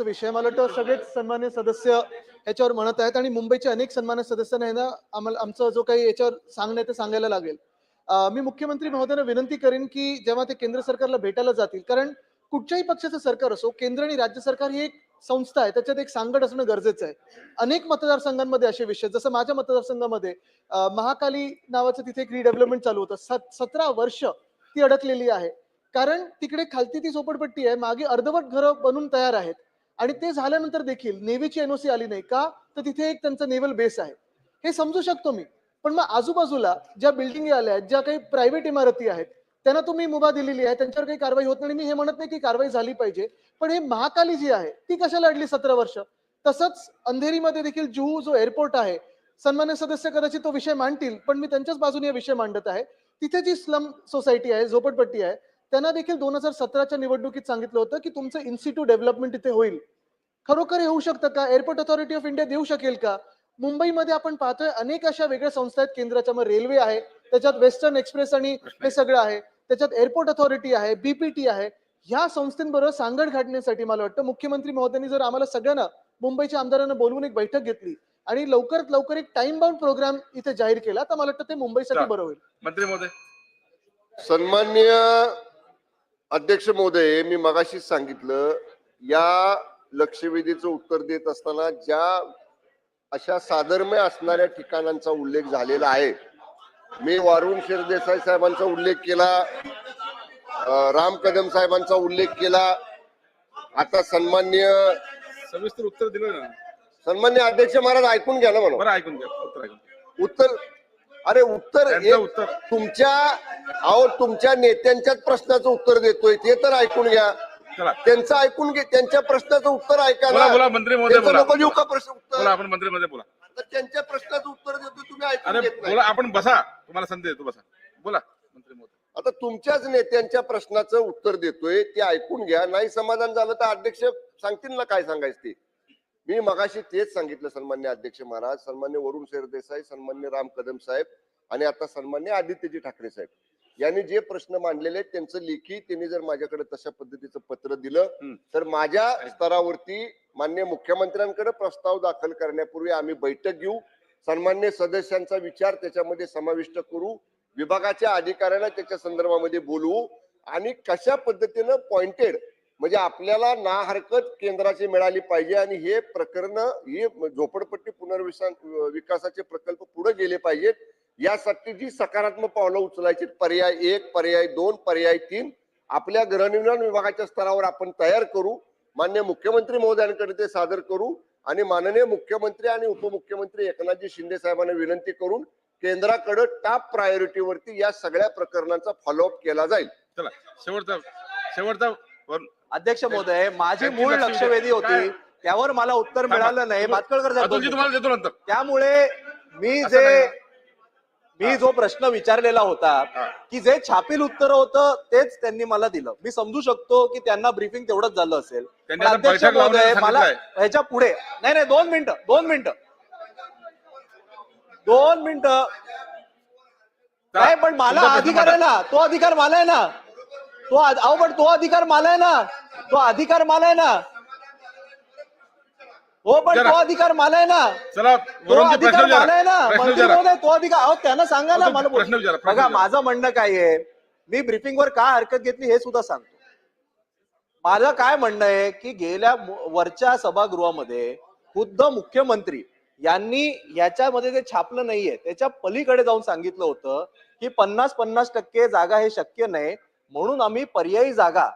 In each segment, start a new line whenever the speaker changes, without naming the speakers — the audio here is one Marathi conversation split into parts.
विषय मला वाटतं सगळेच सन्मान्य सदस्य याच्यावर म्हणत आहेत आणि मुंबईचे अनेक सन्मान्य सदस्यांना आहे ना आम्हाला आमचं जो काही याच्यावर सांगणं ते सांगायला लागेल. मी मुख्यमंत्री महोदयांना विनंती करेन की जेव्हा ते केंद्र सरकारला भेटायला जातील कारण कुठच्याही पक्षाचं सरकार असो केंद्र आणि राज्य सरकार ही एक संस्था आहे त्याच्यात एक सांगड असणं गरजेचं आहे. अनेक मतदारसंघांमध्ये असे विषय जसं माझ्या मतदारसंघामध्ये महाकाली नावाचं तिथे एक रिडेव्हलपमेंट चालू होतं. सत- सतरा वर्ष ती अडकलेली आहे. कारण तिकडे खालती ती झोपडपट्टी आहे. मागे अर्धवट घरं बनून तयार आहेत. आणि ते झाल्यानंतर देखील नेव्हीची एनओसी आली नाही का? तर तिथे एक त्यांचा नेव्हल बेस आहे. हे समजू शकतो मी. पण मग आजूबाजूला ज्या बिल्डिंग आल्या आहेत ज्या काही प्रायव्हेट इमारती आहेत त्यांना तुम्ही मुभा दिलेली आहे त्यांच्यावर काही कारवाई होत नाही. मी हे म्हणत नाही की कारवाई झाली पाहिजे. पण हे महाकाली जी आहे ती कशाला अडली सतरा वर्ष? तसंच अंधेरीमध्ये देखील जुहू जो एअरपोर्ट आहे सन्मान्य सदस्य कदाचित तो विषय मांडतील पण मी त्यांच्याच बाजूने विषय मांडत आहे. तिथे जी स्लम सोसायटी आहे झोपडपट्टी आहे त्यांना देखील दोन हजार सतराच्या निवडणुकीत सांगितलं होतं की तुमचं इन्स्टिट्यूट डेव्हलपमेंट इथे होईल. खरोखर होऊ शकतं का? एअरपोर्ट अथॉरिटी ऑफ इंडिया देऊ शकेल का? मुंबईमध्ये आपण पाहतोय अनेक अशा वेगळ्या संस्था आहेत. केंद्राच्या मग रेल्वे आहे त्याच्यात वेस्टर्न एक्सप्रेस आणि हे सगळं आहे. त्याच्यात एअरपोर्ट अथॉरिटी आहे बीपीटी आहे. ह्या संस्थेबरोबर सांगड घालण्यासाठी मला वाटतं मुख्यमंत्री महोदयांनी जर आम्हाला सगळ्यांना मुंबईच्या आमदारांना बोलवून एक बैठक घेतली आणि लवकरात लवकर एक टाइम बाउंड प्रोग्राम इथे जाहीर केला तर मला वाटतं ते मुंबईसाठी बरं होईल.
मंत्री महोदय.
सन्मान्य अध्यक्ष महोदय मी मगाशीच सांगितलं या लक्षवेधीचं उत्तर देत असताना ज्या अशा साधर्म्य असणाऱ्या ठिकाणांचा उल्लेख झालेला आहे. मी वारुण शिरदेसाई साहेबांचा उल्लेख केला राम कदम साहेबांचा उल्लेख केला. आता सन्मान्य
सविस्तर उत्तर दिलं ना?
सन्मान्य अध्यक्ष महाराज ऐकून घ्या ना म्हणून.
बरं ऐकून घ्या. उत्तर ऐकून घ्या.
उत्तर अरे उत्तर
उत्तर.
तुमच्या अहो तुमच्या नेत्यांच्याच प्रश्नाचं उत्तर देतोय. ते तर ऐकून घ्या. त्यांचं ऐकून घे. त्यांच्या प्रश्नाचं उत्तर ऐका
बोला मंत्री महोदय बोला.
का प्रश्न उत्तर?
आपण मंत्री महोदय बोला.
तर त्यांच्या प्रश्नाचं उत्तर देतो तुम्ही ऐकून
बोला आपण बसा. तुम्हाला संधी देतो बसा. बोला मंत्री महोदय.
आता तुमच्याच नेत्यांच्या प्रश्नाचं उत्तर देतोय ते ऐकून घ्या. नाही समाधान झालं तर अध्यक्ष सांगतील ना काय सांगायचं ते. मी मगाशी तेच सांगितलं सन्मान्य अध्यक्ष महाराज सन्मान्य वरुण सरदेसाई सन्मान्य राम कदम साहेब आणि आता सन्मान्य आदित्यजी ठाकरे साहेब यांनी जे प्रश्न मांडलेले आहेत त्यांचं लेखी त्यांनी जर माझ्याकडे तशा पद्धतीचं पत्र दिलं. तर माझ्या स्तरावरती मान्य मुख्यमंत्र्यांकडे प्रस्ताव दाखल करण्यापूर्वी आम्ही बैठक घेऊ सन्मान्य सदस्यांचा विचार त्याच्यामध्ये समाविष्ट करू विभागाच्या अधिकाऱ्यांना त्याच्या संदर्भामध्ये बोलवू आणि कशा पद्धतीनं पॉइंटेड म्हणजे आपल्याला ना हरकत केंद्राची मिळाली पाहिजे आणि हे प्रकरण हे झोपडपट्टी पुनर्विसान विकासाचे प्रकल्प पुढे गेले पाहिजेत. यासाठी जी सकारात्मक पावलं उचलायची पर्याय एक पर्याय दोन पर्याय तीन आपल्या गृहनिर्माण विभागाच्या स्तरावर आपण तयार करू मान्य मुख्यमंत्री महोदयांकडे ते सादर करू आणि माननीय मुख्यमंत्री आणि उपमुख्यमंत्री एकनाथजी शिंदे साहेबांना विनंती करून केंद्राकडे टॉप प्रायोरिटीवरती या सगळ्या प्रकरणांचा फॉलोअप केला जाईल.
चला शेवटचा शेवटचा
अध्यक्ष महोदय माझी मूळ
लक्षवेधी-
होती? त्यावर मला उत्तर मिळालं नाही. भातकळकर त्यामुळे मी जे. मी जो प्रश्न विचारलेला होता. की जे छापील उत्तर होतं तेच त्यांनी मला दिलं. मी समजू शकतो की त्यांना ब्रीफिंग तेवढंच झालं असेल. अध्यक्ष महोदय मला. ह्याच्या पुढे नाही नाही दोन मिनिटं दोन मिनिटं. दोन मिनिटं. नाही पण मला अधिकार आहे ना तो अधिकार मला आहे ना. तो अहो पण तो अधिकार मला आहे ना. तो अधिकार मला आहे ना. हो पण. तो अधिकार मला आहे ना.
चला
तो अधिकार
प्रश्न
मला आहे ना. मंत्री महोदय तो अधिकार अहो त्यांना सांगा ना मला
प्रश्न विचारा, प्रश्न
बघा
विचारा.
माझं म्हणणं काय आहे? मी ब्रीफिंग वर का हरकत घेतली हे सुद्धा सांगतो. माझं काय म्हणणं आहे की गेल्या मु- वरच्या सभागृहामध्ये खुद्द मुख्यमंत्री यांनी याच्यामध्ये जे छापलं नाहीये त्याच्या पलीकडे जाऊन सांगितलं होतं की पन्नास पन्नास टक्के जागा हे शक्य नाही. म्हणून आम्ही पर्यायी जागा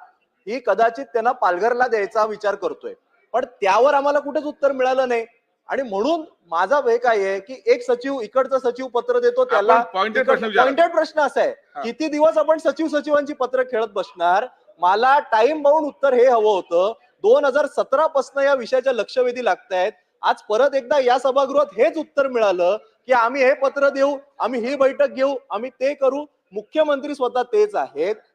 ही कदाचित त्यांना पालघरला द्यायचा विचार करतोय. पण त्यावर आम्हाला कुठेच उत्तर मिळालं नाही. आणि म्हणून माझा वे काय आहे की एक सचिव इकडचं सचिव पत्र देतो त्याला. पॉइंटेड प्रश्न असा आहे. किती दिवस आपण सचिव सचिवांची पत्र खेळत बसणार? मला टाइम बाउंड उत्तर हे हवं होतं. दोन हजार सतरा पासन या विषयाच्या लक्षवेधी लागत आहेत आज परत एकदा या सभागृहात हेच उत्तर मिळालं की आम्ही हे पत्र देऊ आम्ही ही बैठक घेऊ आम्ही ते करू. मुख्यमंत्री स्वतः तेच आहेत.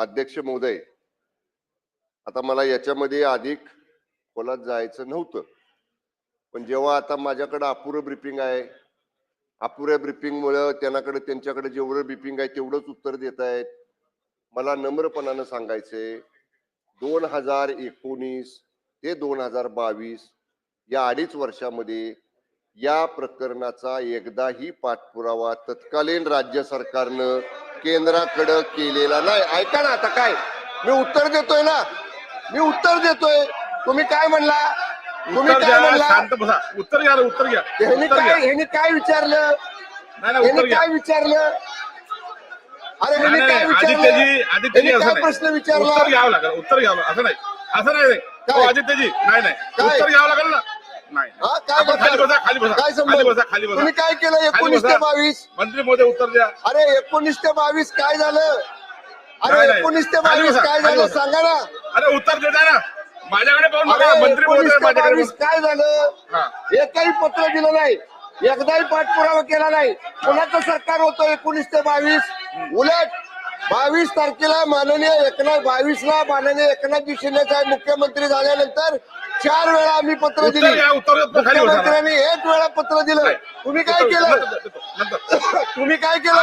अध्यक्ष महोदय आता मला याच्यामध्ये अधिक खोलात जायचं नव्हतं. पण जेव्हा आता माझ्याकडे अपुरं ब्रिफिंग आहे अपुऱ्या ब्रिफिंगमुळं त्यांनाकडे त्यांच्याकडे जेवढं ब्रिफिंग आहे तेवढंच उत्तर देत आहेत मला नम्रपणानं सांगायचंय दोन हजार एकोणीस ते दोन हजार बावीस या अडीच वर्षामध्ये या प्रकरणाचा एकदाही पाठपुरावा तत्कालीन राज्य सरकारनं केंद्राकडं केलेला नाही. ऐका ना आता काय? मी उत्तर देतोय ना? मी उत्तर देतोय. तुम्ही काय म्हणला? तुम्ही
उत्तर
काय
घ्या
म्हणला?
शांत बसा. उत्तर घ्या रे, उत्तर घ्या.
ह्यांनी
उत्तर घ्या.
काय ह्यांनी काय विचारलं?
नाही नाही उत्तर
ह्यांनी
घ्या.
काय विचारलं? अरे ह्यांनी
नाही,
काय
नाही,
विचारलं?
आदित्यजी आदित्यजी
ह्यांनी
असं
काय प्रश्न
नाही
विचारला?
उत्तर घ्यावं लागेल उत्तर घ्यावं लागेल. असं नाही असं नाही.
काय?
हो, आदित्यजी नाही नाही.
काय?
उत्तर घ्यावं लागेल ना.
हा काय
खाली
बोलताय?
बसा खाली बसा
काय
खाली
संबंध?
बसा खाली बसा.
तुम्ही काय केलं?
खाली
एकोणीस
बसा.
ते बावीस.
मंत्री महोदय उत्तर द्या.
अरे एकोणीस ते बावीस काय झालं?
नाही,
अरे
नाही.
एकोणीस ते
खाली
बावीस
बसा,
काय
खाली
झालं?
बसा.
सांगा ना.
अरे उत्तर देता ना. माझ्याकडे पाहून बघा
अरे
मंत्री
एकोणीस
महोदय
ते
माझ्याकडे
बावीस
पाहून-
काय झालं. एकही पत्र दिलं नाही. एकदाही पाठपुरावा केला नाही. कोणाचं सरकार होतं एकोणीस ते बावीस? उलट बावीस तारखेला माननीय एकनाथ बावीसला माननीय एकनाथ शिंदे साहेब मुख्यमंत्री झाल्यानंतर चार वेळा आम्ही पत्र दिली. मुख्यमंत्र्यांनी एक वेळा पत्र दिलं. तुम्ही काय केलं? तुम्ही काय केलं?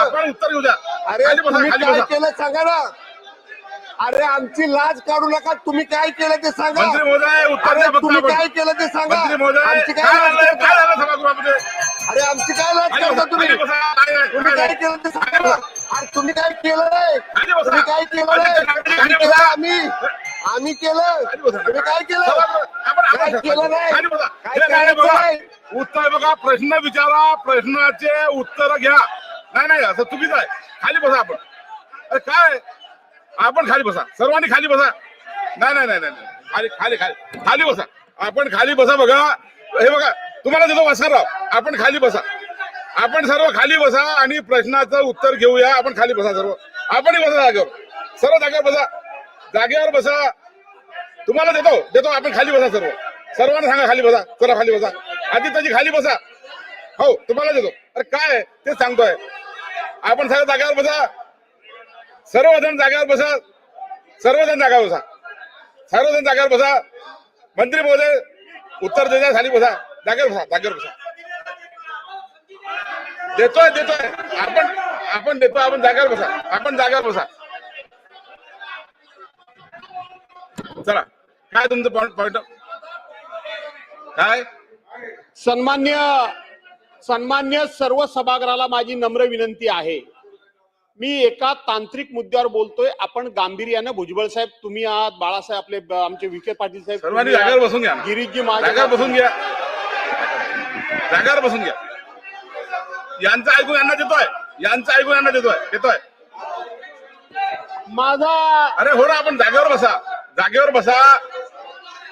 अरे तुम्ही काय केलं सांगा ना. अरे आमची लाज काढू नका. तुम्ही काय केलं ते सांगा. अरे तुम्ही. काय केलं ते सांगा. आमची
काय
अरे आमची काय लाज
बसा,
तुम्ही? तुम्ही काय. केलं ते सांगा. अरे तुम्ही काय केलं नाही
खाली बसा.
तुम्ही काय केलं आम्ही? आम्ही आम्ही केलं. तुम्ही काय केलं काय केलं नाही?
उत्तर बघा प्रश्न विचारा प्रश्नाचे उत्तर घ्या. नाही नाही असं चुकीचं आहे. खाली बसा आपण. अरे काय? आपण खाली बसा. सर्वांनी खाली बसा. नाही नाही नाही नाही नाही. खाली खाली खाली. खाली बसा. आपण खाली बसा बघा. हे बघा तुम्हाला देतो वासरराव आपण खाली बसा. आपण सर्व खाली बसा आणि प्रश्नाचं उत्तर घेऊया. आपण खाली बसा सर्व. आपणही बसा जागेवर. सर्व जागेवर बसा. जागेवर बसा. तुम्हाला देतो. देतो. आपण खाली बसा सर्व. सर्वांना सांगा खाली बसा. चला खाली बसा. आदित्यजी खाली बसा. हो तुम्हाला देतो. अरे काय ते सांगतोय. आपण सर्व जागेवर बसा. सर्वजण जागेवर बसा. सर्वजण जागा बसा. सर्वजण जागेवर बसा. मंत्री महोदय उत्तर देजा खाली बसा. जागेवर बसा. जागेवर बसा. देतोय देतोय. आपण आपण देतो आपण जागेवर बसा. आपण जागेवर बसा. चला. काय तुमचं पॉइंट पॉइंट काय?
सन्मान्य सन्मान्य सर्व सभागृहाला माझी नम्र विनंती आहे. मी एका तांत्रिक मुद्द्यावर बोलतोय. आपण गांभीर्यानं भुजबळ साहेब तुम्ही आहात बाळासाहेब आपले आमचे विखे पाटील साहेब
बसून घ्या.
गिरीशजी महाजन
बसून घ्या. जागेवर बसून घ्या. यांचं ऐकून यांना देतोय. यांचं ऐकून यांना देतोय. देतोय.
माझा
अरे हो ना आपण जागेवर बसा. जागेवर बसा.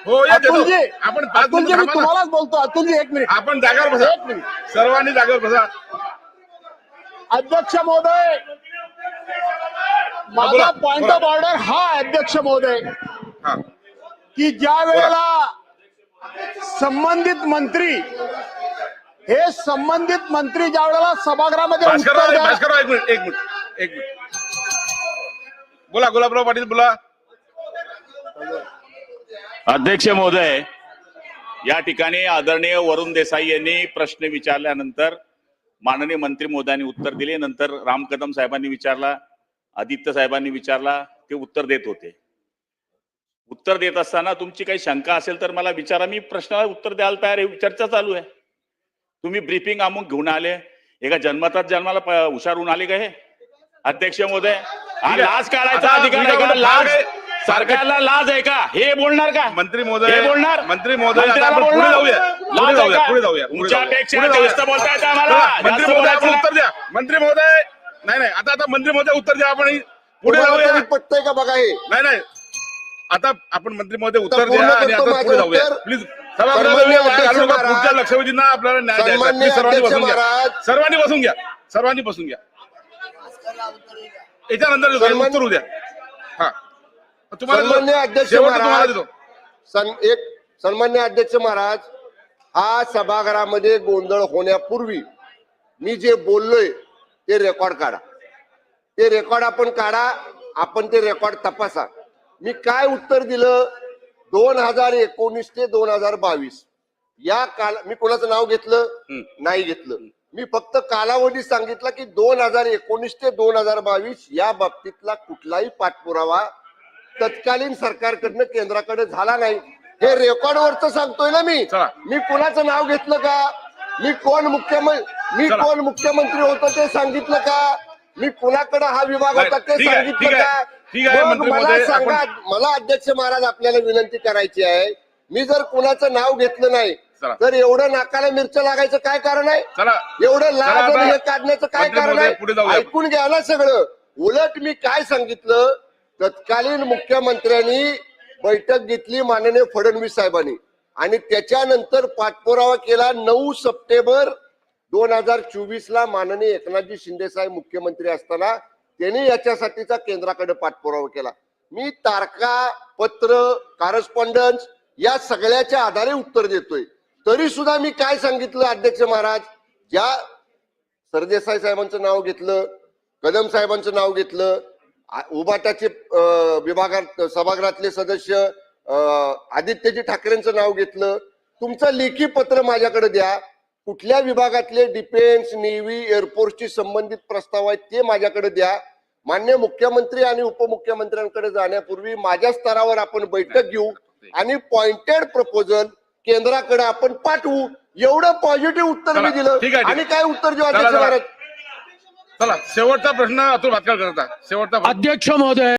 हो या देतो
अतुलजी
आपण पाच
अतुलजी
मिनिटं
मी
थांबा ना.
तुम्हालाच बोलतो. अतुलजी एक मिनिट.
आपण जागेवर बसा.
एक मिनिट.
सर्वांनी जागेवर बसा.
अध्यक्ष महोदय माझा
बोला,
पॉइंट
बोला.
ऑफ ऑर्डर हा आहे, अध्यक्ष महोदय.
हा.
की ज्या वेळेला संबंधित मंत्री हे संबंधित मंत्री ज्या वेळेला सभागृहामध्ये
भास्करराव एक मिनिट एक मिनिट एक मिनिट. बोला गुलाबराव पाटील बोला.
अध्यक्ष महोदय या ठिकाणी आदरणीय वरुण देसाई यांनी प्रश्न विचारल्यानंतर माननीय मंत्री महोदयांनी उत्तर दिले. नंतर राम कदम साहेबांनी विचारला आदित्य साहेबांनी विचारला ते उत्तर देत होते. उत्तर देत असताना तुमची काही शंका असेल तर मला विचारा. मी प्रश्नाला उत्तर द्यायला तयार आहे. चर्चा चालू आहे. तुम्ही ब्रीफिंग अमुक घेऊन आले. एका जन्मतात जन्माला हुशार होऊन आले का हे? अध्यक्ष महोदय हा. लाज काढायचा अधिकार आहे का? लाज सरकारला लाज आहे का? हे बोलणार का?
मंत्री
हे
महोदय
बोलणार?
मंत्री महोदय आता
मंत्र्याला
आपण पुढे? जाऊया.
तुमच्यापेक्षा. जास्त आम्हाला.
मंत्री महोदय
बोलायचं
उत्तर द्या. मंत्री महोदय नाही नाही आता आता मंत्री महोदय उत्तर द्या आपण पुढे जाऊया.
पटतंय का बघा हे?
नाही नाही. आता आपण मंत्री महोदय उत्तर द्या आणि आता पुढे जाऊया. प्लीज
सन्माननीय अध्यक्ष महाराज,
पुढच्या लक्षवेधींना आपल्याला न्याय द्यायचा
सन्माननीय
सर्वांनी
अध्यक्ष
बसून घ्या.
महाराज.
सर्वांनी बसून घ्या. सर्वांनी बसून घ्या. याच्यानंतर देतो,
सन्मान-
उत्तर उद्या. हा. तुम्हाला
सन्माननीय
देतो.
अध्यक्ष
शेवटचं तुम्हाला
महाराज.
देतो.
सन एक सन्मान्य अध्यक्ष महाराज हा सभागृहामध्ये गोंधळ होण्यापूर्वी मी जे बोललोय ते रेकॉर्ड काढा. ते रेकॉर्ड आपण काढा आपण ते रेकॉर्ड तपासा. मी काय उत्तर दिलं? दोन हजार एकोणीस ते दोन हजार बावीस. या काल मी कोणाचं नाव घेतलं. नाही घेतलं. मी फक्त कालावधी सांगितला की दोन हजार एकोणीस ते दोन हजार बावीस या बाबतीतला कुठलाही पाठपुरावा तत्कालीन सरकारकडनं केंद्राकडे झाला नाही. हे रेकॉर्डवरच सांगतोय ना मी. मी कोणाचं नाव घेतलं का? मी कोण मुख्यमंत्री मी. कोण मुख्यमंत्री होतो ते सांगितलं का? मी कुणाकडे हा विभाग होता ते सांगितलं. का?
ठीक आहे, मंत्री
मला
महोदय,
सांगा
आपण-
मला अध्यक्ष महाराज आपल्याला विनंती करायची आहे. मी जर कुणाचं नाव घेतलं नाही
चला.
तर एवढं नाकाला मिरच्या लागायचं काय कारण आहे?
चला.
एवढं लाज
चला
आणि
आता
हे काढण्याचं काय
मंत्री
कारण
महोदय, पुढे
आहे
जाऊया.
ऐकून घ्या ना सगळं. उलट मी काय सांगितलं? तत्कालीन मुख्यमंत्र्यांनी बैठक घेतली माननीय फडणवीस साहेबांनी. आणि त्याच्यानंतर पाठपुरावा केला नऊ सप्टेंबर दोन हजार चोवीस ला माननीय एकनाथजी शिंदे साहेब मुख्यमंत्री असताना. त्यांनी याच्यासाठीचा केंद्राकडे पाठपुरावा केला. मी तारखा पत्र कारस्पॉन्डन्स या सगळ्याच्या आधारे उत्तर देतोय. तरी सुद्धा मी काय सांगितलं अध्यक्ष महाराज? ज्या सरदेसाई साहेबांचं नाव घेतलं कदम साहेबांचं नाव घेतलं आ- उबाटाचे विभागात सभागृहातले सदस्य आदित्यजी ठाकरेंचं नाव घेतलं तुमचं लेखी पत्र माझ्याकडे द्या. कुठल्या विभागातले डिफेन्स नेव्ही एअरफोर्सशी संबंधित प्रस्ताव आहेत ते माझ्याकडे द्या. मान्य मुख्यमंत्री आणि उपमुख्यमंत्र्यांकडे जाण्यापूर्वी माझ्या स्तरावर आपण बैठक घेऊ आणि पॉइंटेड प्रपोजल केंद्राकडे आपण पाठवू. एवढं पॉझिटिव्ह उत्तर मी दिलं. आणि काय उत्तर देऊ
चला,
अध्यक्ष
चला.
महाराज
चला शेवटचा प्रश्न अतुल भातकर करता शेवटचा.
अध्यक्ष महोदय.